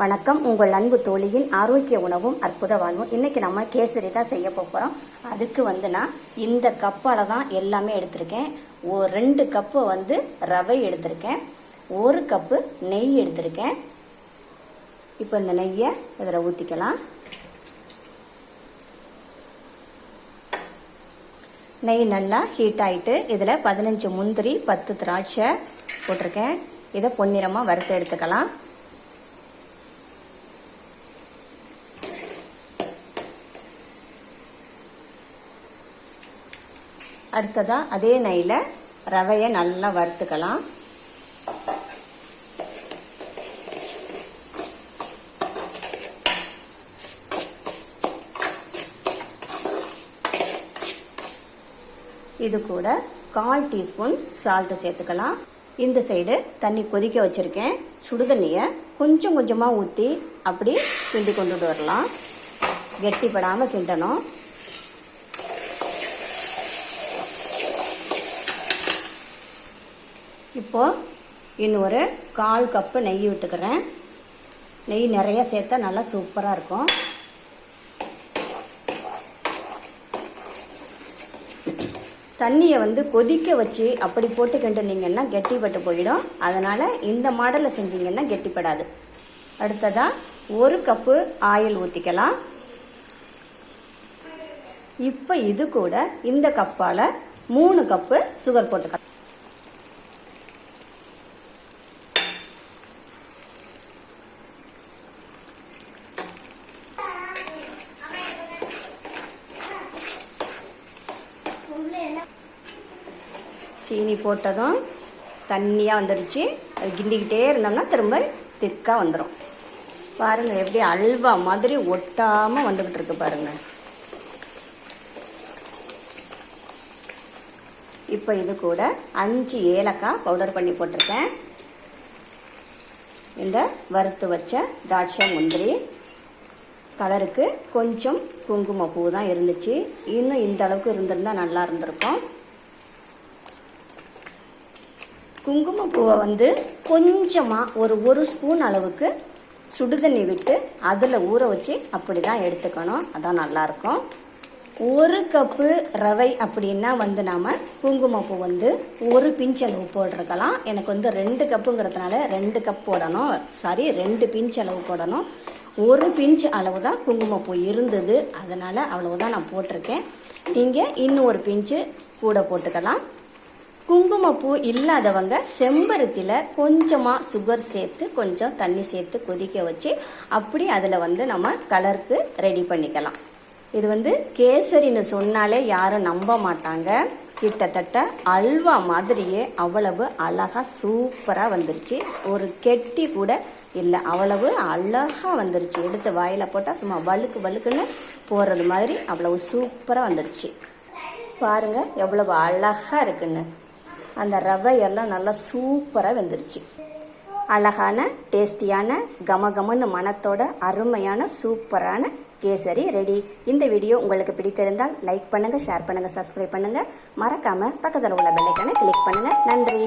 வணக்கம். உங்கள் அன்பு தோழியின் ஆரோக்கிய உணவும் அற்புத வாழ்வும் இன்றைக்கி நம்ம கேசரி தான் செய்ய போகிறோம் அதுக்கு வந்து நான் இந்த கப்பால் தான் எல்லாமே எடுத்திருக்கேன். ஒரு ரெண்டு கப்பு வந்து ரவை எடுத்திருக்கேன். ஒரு கப்பு நெய் எடுத்திருக்கேன். இப்போ இந்த நெய்யை இதில் ஊற்றிக்கலாம் நெய் நல்லா ஹீட் ஆகிட்டு இதில் பதினஞ்சு முந்திரி பத்து திராட்சை போட்டிருக்கேன். இதை பொன்னிறமாக வறுத்து எடுத்துக்கலாம். அடுத்ததாக அதே நெய்யில் ரவையை நல்லா வறுத்துக்கலாம். இது கூட கால் டீஸ்பூன் சால்ட்டு சேர்த்துக்கலாம். இந்த சைடு தண்ணி கொதிக்க வச்சுருக்கேன். சுடுதண்ணியை கொஞ்சம் கொஞ்சமாக ஊற்றி அப்படி கிண்டி கொண்டுட்டு வரலாம் கெட்டிப்படாமல் கிண்டணும். இப்போது இன்னொரு கால் கப்பு நெய் விட்டுக்கிறேன். நெய் நிறைய சேர்த்தா நல்லா சூப்பராக இருக்கும். தண்ணியை வந்து கொதிக்க வச்சு அப்படி போட்டு கிண்டுனீங்கன்னா கெட்டிப்பட்டு போயிடும். அதனால் இந்த மாடலில் செஞ்சீங்கன்னா கெட்டிப்படாது. அடுத்ததாக ஒரு கப்பு ஆயில் ஊற்றிக்கலாம் இப்போ இது கூட இந்த கப்பால் மூணு கப்பு சுகர் போட்டுக்கலாம். சீனி போட்டதும் தண்ணியாக வந்துடுச்சு. அது கிண்டிக்கிட்டே இருந்தோம்னா திரும்ப திக்காக வந்துடும் பாருங்கள் எப்படி அல்வா மாதிரி ஒட்டாமல் வந்துக்கிட்டு இருக்கு பாருங்க. இப்போ இது கூட அஞ்சு ஏலக்காய் பவுடர் பண்ணி போட்டிருக்கேன். இந்த வறுத்து வச்ச திராட்சை முந்திரி. கலருக்கு கொஞ்சம் குங்குமப்பூ தான் இருந்துச்சு. இன்னும் இந்த அளவுக்கு இருந்திருந்தா நல்லா இருந்திருக்கும். குங்குமப்பூவை வந்து கொஞ்சமாக ஒரு ஒரு ஸ்பூன் அளவுக்கு சுடுதண்ணி விட்டு அதில் ஊற வச்சு அப்படி தான் எடுத்துக்கணும். அதான் நல்லாயிருக்கும். ஒரு கப்பு ரவை அப்படின்னா வந்து நாம் குங்குமப்பூ வந்து ஒரு பிஞ்ச் அளவு போட்டிருக்கலாம். எனக்கு வந்து ரெண்டு கப்புங்கிறதுனால ரெண்டு கப் போடணும். சாரி ரெண்டு பிஞ்ச் அளவு போடணும். ஒரு பிஞ்ச் அளவு தான் குங்குமப்பூ இருந்தது. அதனால் அவ்வளவுதான் நான் போட்டிருக்கேன். நீங்கள் இன்னும் ஒரு பிஞ்சு கூட போட்டுக்கலாம். குங்குமப்பூ இல்லாதவங்க செம்பருத்தியில் கொஞ்சமாக சுகர் சேர்த்து கொஞ்சம் தண்ணி சேர்த்து கொதிக்க வச்சு அப்படி அதில் வந்து நம்ம கலருக்கு ரெடி பண்ணிக்கலாம். இது வந்து கேசரின்னு சொன்னாலே யாரும் நம்ப மாட்டாங்க. கிட்டத்தட்ட அல்வா மாதிரியே அவ்வளவு அழகாக சூப்பராக வந்துருச்சு. ஒரு கெட்டி கூட இல்லை அவ்வளவு அழகா வந்துருச்சு. எடுத்து வாயில் போட்டால் சும்மா வழுக்கு வழுக்குன்னு போகிறது மாதிரி அவ்வளவு சூப்பராக வந்துருச்சு. பாருங்கள் எவ்வளவு அழகாக இருக்குன்னு. அந்த ரவை எல்லாம் நல்லா சூப்பராக வெந்துருச்சு. அழகான டேஸ்டியான கமகமன்னு மனத்தோட அருமையான சூப்பரான கேசரி ரெடி. இந்த வீடியோ உங்களுக்கு பிடித்திருந்தால் லைக் பண்ணுங்கள் ஷேர் பண்ணுங்கள் சப்ஸ்கிரைப் பண்ணுங்கள் மறக்காமல் பக்கத்தில் உள்ள பெல்லைக்கான கிளிக் பண்ணுங்கள் நன்றி.